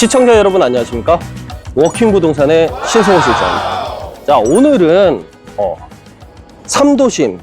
시청자 여러분 안녕하십니까? 워킹 부동산의 신성호 실장입니다. 자, 오늘은 어, 3도심,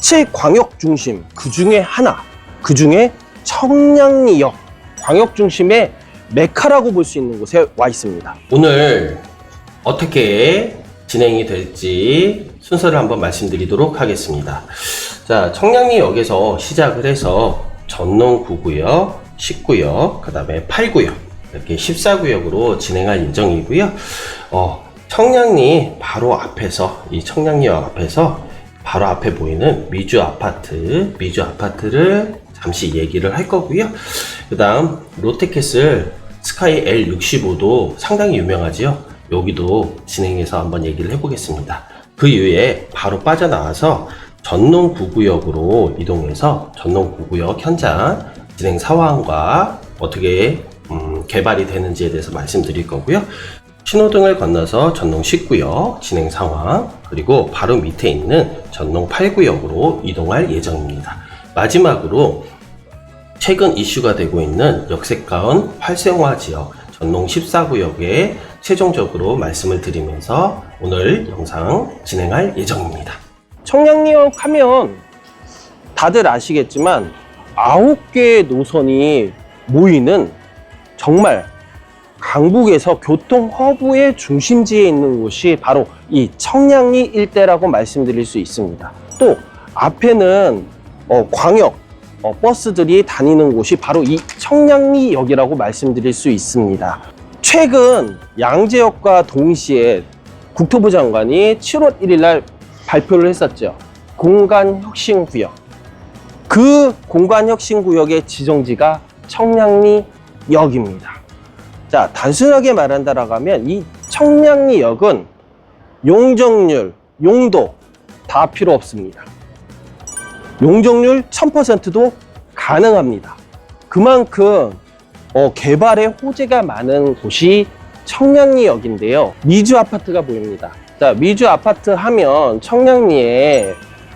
7광역 중심 그 중에 하나, 그 중에 청량리역 광역 중심의 메카라고 볼 수 있는 곳에 와 있습니다. 오늘 어떻게 진행이 될지 순서를 한번 말씀드리도록 하겠습니다. 자, 청량리역에서 시작을 해서 전농 9구역, 10구역, 그 다음에 8구역, 이렇게 14구역으로 진행할 예정이고요. 어, 청량리 바로 앞에서, 이 청량리역 앞에서 바로 앞에 보이는 미주 아파트, 미주 아파트를 잠시 얘기를 할 거고요. 그 다음 롯데캐슬 스카이 L65도 상당히 유명하지요. 여기도 진행해서 한번 얘기를 해보겠습니다. 그 이후에 바로 빠져나와서 전농 9구역으로 이동해서 전농 9구역 현장 진행 상황과 어떻게 음, 개발이 되는지에 대해서 말씀드릴 거고요. 신호등을 건너서 전농 10구역 진행 상황 그리고 바로 밑에 있는 전농 8구역으로 이동할 예정입니다. 마지막으로 최근 이슈가 되고 있는 역세가운 활성화 지역 전농 14구역에 최종적으로 말씀을 드리면서 오늘 영상 진행할 예정입니다. 청량리역 하면 다들 아시겠지만 아홉 개의 노선이 모이는 정말 강북에서 교통 허브의 중심지에 있는 곳이 바로 이 청량리 일대라고 말씀드릴 수 있습니다. 또 앞에는 어, 광역 어, 버스들이 다니는 곳이 바로 이 청량리역이라고 말씀드릴 수 있습니다. 최근 양재역과 동시에 국토부 장관이 7월 1일 날 발표를 했었죠. 공간혁신구역. 그 공간혁신구역의 지정지가 청량리 역입니다. 자, 단순하게 말한다라고 하면 이 청량리 역은 용적률, 용도 다 필요 없습니다. 용적률 1000%도 가능합니다. 그만큼 어, 개발의 호재가 많은 곳이 청량리역인데요. 미주 아파트가 보입니다. 자, 미주 아파트 하면 청량리에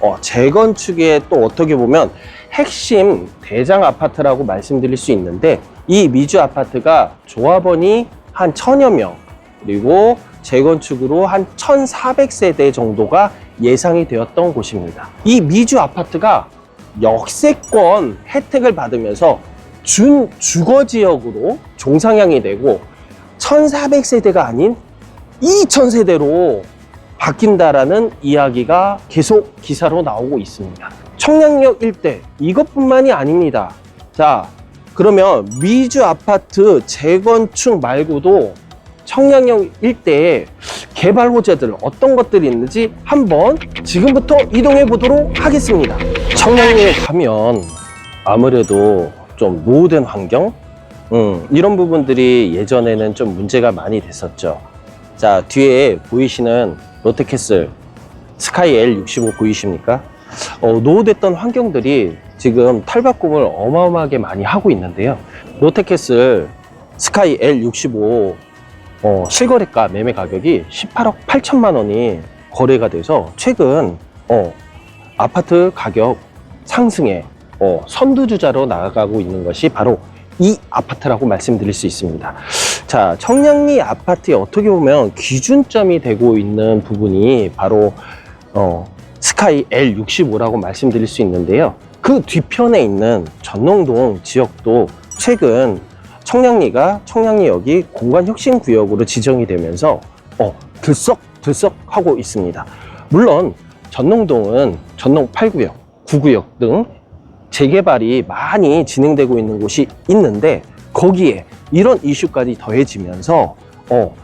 어, 재건축에 또 어떻게 보면 핵심 대장 아파트라고 말씀드릴 수 있는데 이 미주 아파트가 조합원이 한 천여 명 그리고 재건축으로 한 1,400세대 정도가 예상이 되었던 곳입니다. 이 미주 아파트가 역세권 혜택을 받으면서 준 주거 지역으로 종상향이 되고 1,400세대가 아닌 2,000세대로 바뀐다라는 이야기가 계속 기사로 나오고 있습니다. 청량역 일대 이것뿐만이 아닙니다. 자, 그러면 미주 아파트 재건축 말고도 청량역 일대에 개발 호재들 어떤 것들이 있는지 한번 지금부터 이동해 보도록 하겠습니다. 청량리에 가면 아무래도 좀 노후된 환경 음, 이런 부분들이 예전에는 좀 문제가 많이 됐었죠. 자 뒤에 보이시는 롯데캐슬 스카이 L65 보이십니까? 어, 노후됐던 환경들이 지금 탈바꿈을 어마어마하게 많이 하고 있는데요. 롯데캐슬 스카이 L65 어, 실거래가 매매 가격이 18억 8천만 원이 거래가 돼서 최근 어, 아파트 가격 상승에 어, 선두주자로 나아가고 있는 것이 바로 이 아파트라고 말씀드릴 수 있습니다. 자, 청량리 아파트에 어떻게 보면 기준점이 되고 있는 부분이 바로 어, 스카이 L65라고 말씀드릴 수 있는데요. 그 뒤편에 있는 전농동 지역도 최근 청량리가 청량리역이 공간혁신구역으로 지정이 되면서 어, 들썩 들썩 하고 있습니다. 물론 전농동은 전농 8구역, 9구역 등 재개발이 많이 진행되고 있는 곳이 있는데 거기에 이런 이슈까지 더해지면서 어,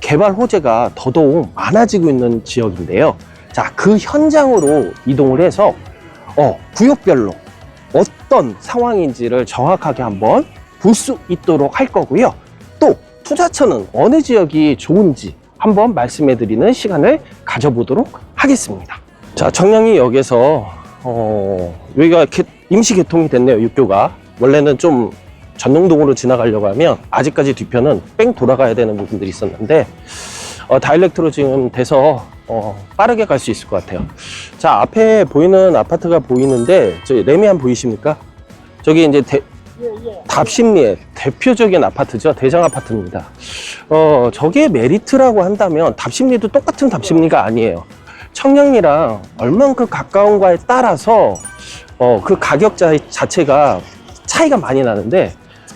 개발 호재가 더더욱 많아지고 있는 지역인데요. 자, 그 현장으로 이동을 해서 어, 구역별로 어떤 상황인지를 정확하게 한번 볼 수 있도록 할 거고요. 또 투자처는 어느 지역이 좋은지 한번 말씀해 드리는 시간을 가져보도록 하겠습니다. 자, 청량리 역에서 어, 여기가 개- 임시 개통이 됐네요, 육교가. 원래는 좀 전농동으로 지나가려고 하면 아직까지 뒤편은 뺑 돌아가야 되는 부분들이 있었는데 어, 다이렉트로 지금 돼서 어, 빠르게 갈 수 있을 것 같아요. 자, 앞에 보이는 아파트가 보이는데 저기 레미안 보이십니까? 저기 이제 대- 답심리의 대표적인 아파트죠. 대장 아파트입니다. 어, 저게 메리트라고 한다면 답심리도 똑같은 답심리가 아니에요. 청량리랑 얼만큼 가까운가에 따라서 어, 그 가격 자, 자체가 차이가 많이 나는데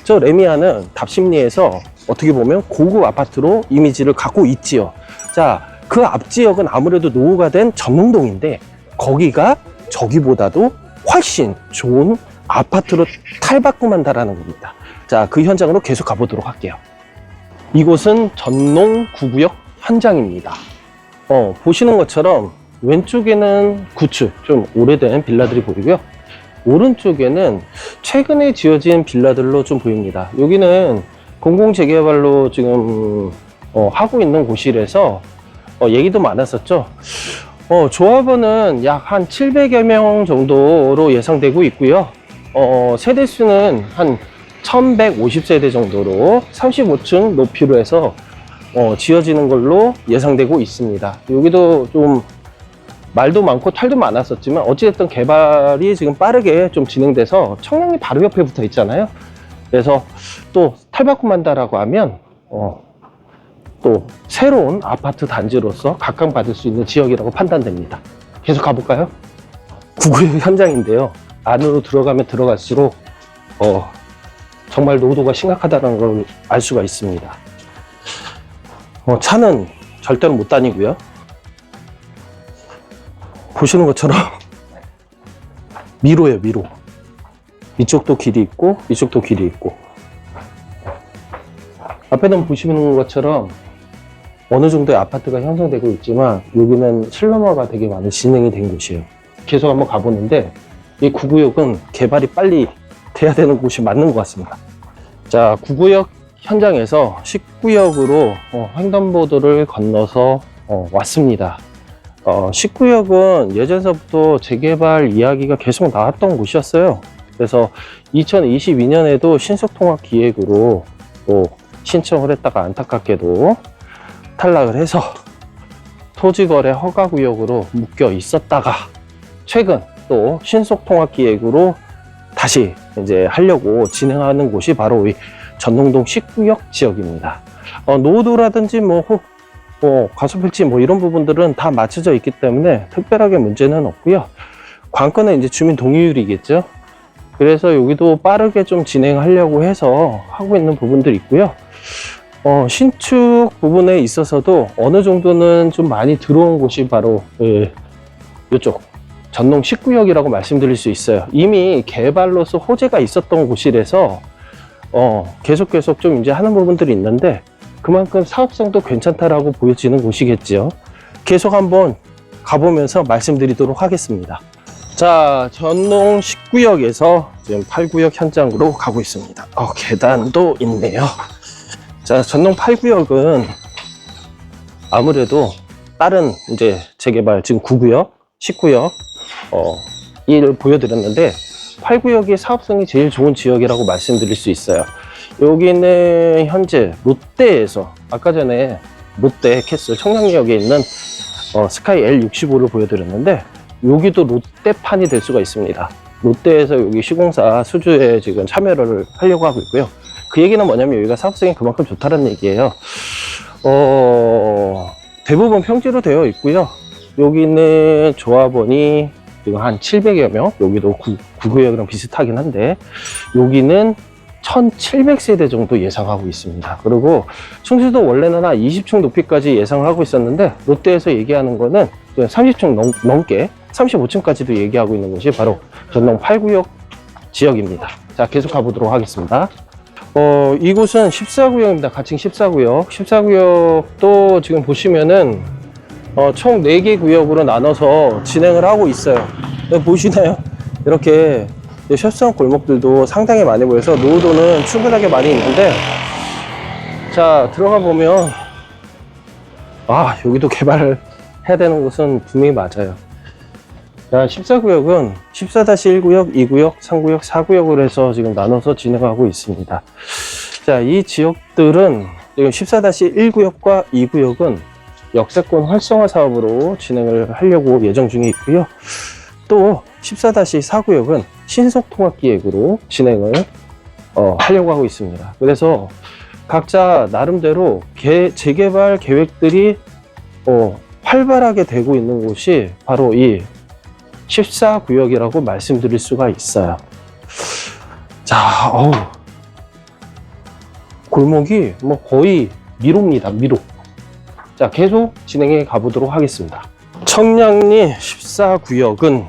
저 레미아는 답심리에서 어떻게 보면 고급 아파트로 이미지를 갖고 있지요. 자, 그 앞 지역은 아무래도 노후가 된 전농동인데 거기가 저기보다도 훨씬 좋은 아파트로 탈바꿈한다라는 겁니다. 자, 그 현장으로 계속 가보도록 할게요. 이곳은 전농 구구역 현장입니다. 어, 보시는 것처럼 왼쪽에는 구축, 좀 오래된 빌라들이 보이고요. 오른쪽에는 최근에 지어진 빌라들로 좀 보입니다. 여기는 공공 재개발로 지금 어, 하고 있는 곳이라서 어, 얘기도 많았었죠. 어, 조합원은 약 한 700여 명 정도로 예상되고 있고요. 어, 세대 수는 한 1150세대 정도로 35층 높이로 해서 어, 지어지는 걸로 예상되고 있습니다. 여기도 좀 말도 많고 탈도 많았었지만 어찌됐든 개발이 지금 빠르게 좀 진행돼서 청량리 바로 옆에 붙어 있잖아요. 그래서 또 탈바꿈한다라고 하면 어, 또 새로운 아파트 단지로서 각광받을 수 있는 지역이라고 판단됩니다. 계속 가볼까요? 구구역 현장인데요. 안으로 들어가면 들어갈수록 어, 정말 노도가 심각하다는 걸 알 수가 있습니다. 어, 차는 절대로 못 다니고요. 보시는 것처럼 미로예요, 미로. 이쪽도 길이 있고 이쪽도 길이 있고 앞에는 보시는 것처럼 어느 정도의 아파트가 형성되고 있지만 여기는 실내화가 되게 많이 진행이 된 곳이에요. 계속 한번 가보는데 이 구구역은 개발이 빨리 돼야 되는 곳이 맞는 것 같습니다. 자, 구구역 현장에서 19역으로 어, 횡단보도를 건너서 어, 왔습니다. 어, 19역은 예전서부터 재개발 이야기가 계속 나왔던 곳이었어요. 그래서 2022년에도 신속통합 기획으로 또 신청을 했다가 안타깝게도 탈락을 해서 토지거래 허가구역으로 묶여 있었다가 최근 또 신속통합 기획으로 다시 이제 하려고 진행하는 곳이 바로 이 전농동 19역 지역입니다. 어, 노도라든지 뭐, 호- 뭐 가소필지 뭐 이런 부분들은 다 맞춰져 있기 때문에 특별하게 문제는 없고요. 관건은 이제 주민 동의율이겠죠. 그래서 여기도 빠르게 좀 진행하려고 해서 하고 있는 부분들이 있고요. 어, 신축 부분에 있어서도 어느 정도는 좀 많이 들어온 곳이 바로 예, 이쪽 전농 19역이라고 말씀드릴 수 있어요. 이미 개발로서 호재가 있었던 곳이라서 어, 계속 계속 좀 이제 하는 부분들이 있는데 그만큼 사업성도 괜찮다라고 보여지는 곳이겠죠. 계속 한번 가보면서 말씀드리도록 하겠습니다. 자, 전농 19역에서 지금 8구역 현장으로 가고 있습니다. 어, 계단도 있네요. 자, 전농 8구역은 아무래도 다른 이제 재개발 지금 9구역, 10구역 어, 이를 보여드렸는데 8구역이 사업성이 제일 좋은 지역이라고 말씀드릴 수 있어요. 여기는 현재 롯데에서 아까 전에 롯데 캐슬 청량리역에 있는 어, 스카이 L65를 보여드렸는데 여기도 롯데판이 될 수가 있습니다. 롯데에서 여기 시공사 수주에 지금 참여를 하려고 하고 있고요. 그 얘기는 뭐냐면 여기가 사업성이 그만큼 좋다는 얘기예요. 어, 대부분 평지로 되어 있고요. 여기는 조합원이 지금 한 700여 명, 여기도 구, 구구역이랑 비슷하긴 한데, 여기는 1700세대 정도 예상하고 있습니다. 그리고 충주도 원래는 한 20층 높이까지 예상을 하고 있었는데, 롯데에서 얘기하는 거는 30층 넘, 넘게 35층까지도 얘기하고 있는 곳이 바로 전동 8구역 지역입니다. 자, 계속 가보도록 하겠습니다. 어, 이곳은 14구역입니다. 가칭 14구역. 14구역도 지금 보시면은 어, 총 4개 구역으로 나눠서 진행을 하고 있어요. 보시나요? 이렇게 협성 골목들도 상당히 많이 보여서 노후도는 충분하게 많이 있는데 자 들어가 보면 아 여기도 개발을 해야 되는 곳은 분명히 맞아요. 자 14구역은 14-1구역, 2구역, 3구역, 4구역으로 해서 지금 나눠서 진행하고 있습니다. 자이 지역들은 지금 14-1구역과 2구역은 역세권 활성화 사업으로 진행을 하려고 예정 중에 있고요. 또 14-4구역은 신속통합기획으로 진행을 어, 하려고 하고 있습니다. 그래서 각자 나름대로 개- 재개발 계획들이 어, 활발하게 되고 있는 곳이 바로 이 14구역이라고 말씀드릴 수가 있어요. 자, 어우. 골목이 뭐 거의 미로입니다, 미로. 자, 계속 진행해 가보도록 하겠습니다. 청량리 14구역은,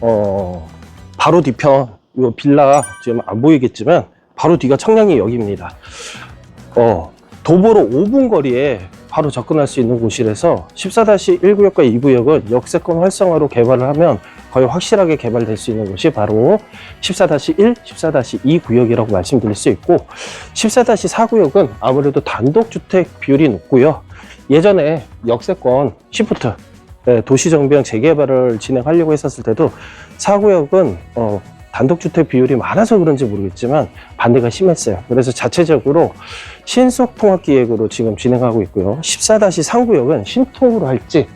어, 바로 뒤편, 이 빌라 지금 안 보이겠지만, 바로 뒤가 청량리 역입니다. 어, 도보로 5분 거리에 바로 접근할 수 있는 곳이라서 14-1구역과 2구역은 역세권 활성화로 개발을 하면 거의 확실하게 개발될 수 있는 곳이 바로 14-1, 14-2 구역이라고 말씀드릴 수 있고 14-4 구역은 아무래도 단독주택 비율이 높고요. 예전에 역세권 시프트 네, 도시정비형 재개발을 진행하려고 했었을 때도 4구역은 어, 단독주택 비율이 많아서 그런지 모르겠지만 반대가 심했어요. 그래서 자체적으로 신속통합기획으로 지금 진행하고 있고요. 14-3구역은 신통으로 할지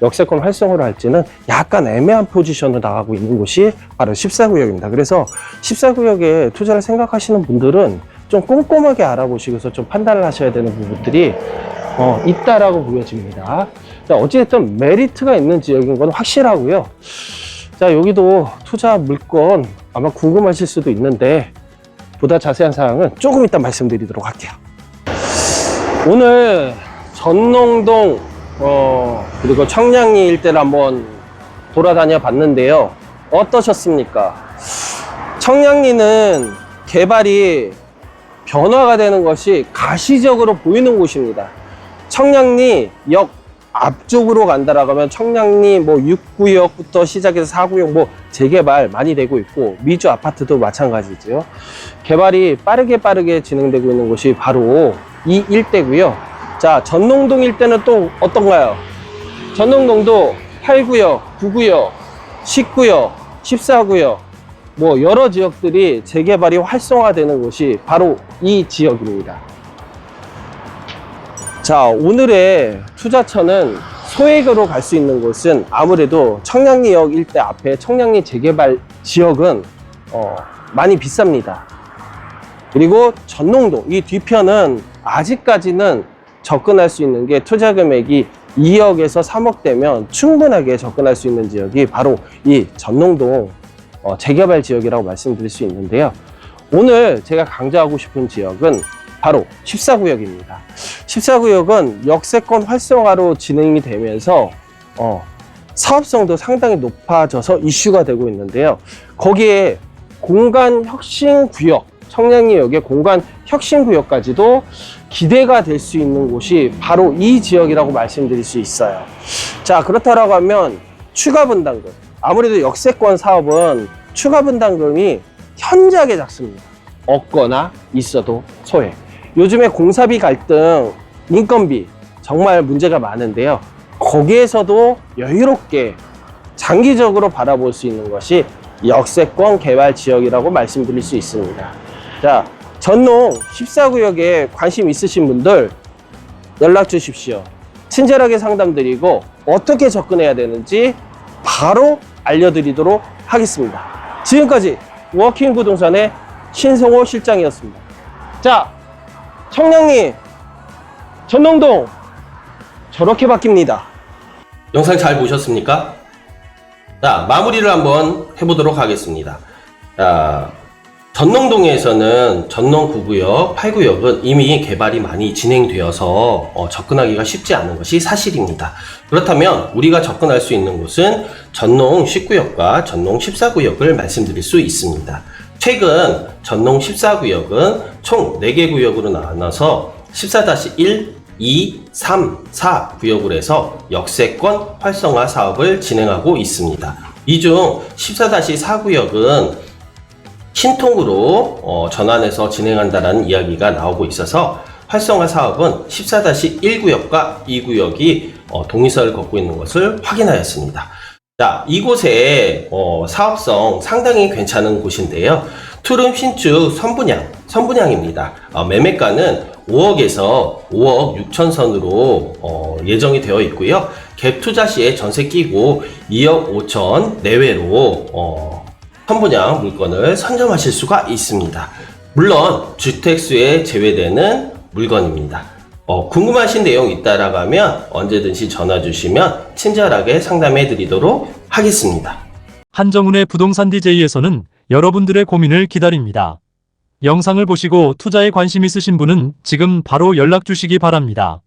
역세권 활성화로 할지는 약간 애매한 포지션으로 나가고 있는 곳이 바로 14구역입니다. 그래서 14구역에 투자를 생각하시는 분들은 좀 꼼꼼하게 알아보시고서 좀 판단을 하셔야 되는 부분들이 어, 있다라고 보여집니다. 자, 어찌됐든 메리트가 있는 지역인 건 확실하고요. 자, 여기도 투자 물건 아마 궁금하실 수도 있는데 보다 자세한 사항은 조금 이따 말씀드리도록 할게요. 오늘 전농동 어, 그리고 청량리 일대를 한번 돌아다녀 봤는데요. 어떠셨습니까? 청량리는 개발이 변화가 되는 것이 가시적으로 보이는 곳입니다. 청량리 역 앞쪽으로 간다라고 하면 청량리 뭐 6구역부터 시작해서 4구역 뭐 재개발 많이 되고 있고 미주 아파트도 마찬가지죠. 개발이 빠르게 빠르게 진행되고 있는 곳이 바로 이 일대고요. 자, 전농동 일대는 또 어떤가요? 전농동도 8구역, 9구역, 10구역, 14구역 뭐 여러 지역들이 재개발이 활성화되는 곳이 바로 이 지역입니다. 자, 오늘의 투자처는 소액으로 갈 수 있는 곳은 아무래도 청량리역 일대 앞에 청량리 재개발 지역은 어, 많이 비쌉니다. 그리고 전농동 이 뒤편은 아직까지는 접근할 수 있는 게 투자 금액이 2억에서 3억 되면 충분하게 접근할 수 있는 지역이 바로 이 전농동 어, 재개발 지역이라고 말씀드릴 수 있는데요. 오늘 제가 강조하고 싶은 지역은 바로 14구역입니다. 14구역은 역세권 활성화로 진행이 되면서 어, 사업성도 상당히 높아져서 이슈가 되고 있는데요. 거기에 공간 혁신 구역, 청량리역의 공간 혁신 구역까지도 기대가 될 수 있는 곳이 바로 이 지역이라고 말씀드릴 수 있어요. 자, 그렇다라고 하면 추가 분담금. 아무래도 역세권 사업은 추가 분담금이 현저하게 작습니다. 없거나 있어도 소액. 요즘에 공사비 갈등, 인건비 정말 문제가 많은데요. 거기에서도 여유롭게 장기적으로 바라볼 수 있는 것이 역세권 개발 지역이라고 말씀드릴 수 있습니다. 자, 전농 14구역에 관심 있으신 분들 연락 주십시오. 친절하게 상담드리고 어떻게 접근해야 되는지 바로 알려드리도록 하겠습니다. 지금까지 워킹 부동산의 신성호 실장이었습니다. 자, 청량리 전농동 저렇게 바뀝니다. 영상 잘 보셨습니까? 자, 마무리를 한번 해보도록 하겠습니다. 자, 전농동에서는 전농 9구역, 8구역은 이미 개발이 많이 진행되어서 어, 접근하기가 쉽지 않은 것이 사실입니다. 그렇다면 우리가 접근할 수 있는 곳은 전농 10구역과 전농 14구역을 말씀드릴 수 있습니다. 최근 전농 14구역은 총 4개 구역으로 나눠서 14-1, 2, 3, 4 구역을 해서 역세권 활성화 사업을 진행하고 있습니다. 이 중 14-4 구역은 신통으로 어, 전환해서 진행한다는 이야기가 나오고 있어서 활성화 사업은 14-1구역과 2구역이 어, 동의서를 걷고 있는 것을 확인하였습니다. 자, 이곳에 어, 사업성 상당히 괜찮은 곳인데요. 투룸 신축 선분양, 선분양입니다. 어, 매매가는 5억에서 5억 6천 선으로 어, 예정이 되어 있고요. 갭 투자 시에 전세 끼고 2억 5천 내외로 어, 선분양 물건을 선점하실 수가 있습니다. 물론 주택수에 제외되는 물건입니다. 어, 궁금하신 내용 있다라고 하면 언제든지 전화 주시면 친절하게 상담해 드리도록 하겠습니다. 한정훈의 부동산 DJ에서는 여러분들의 고민을 기다립니다. 영상을 보시고 투자에 관심 있으신 분은 지금 바로 연락 주시기 바랍니다.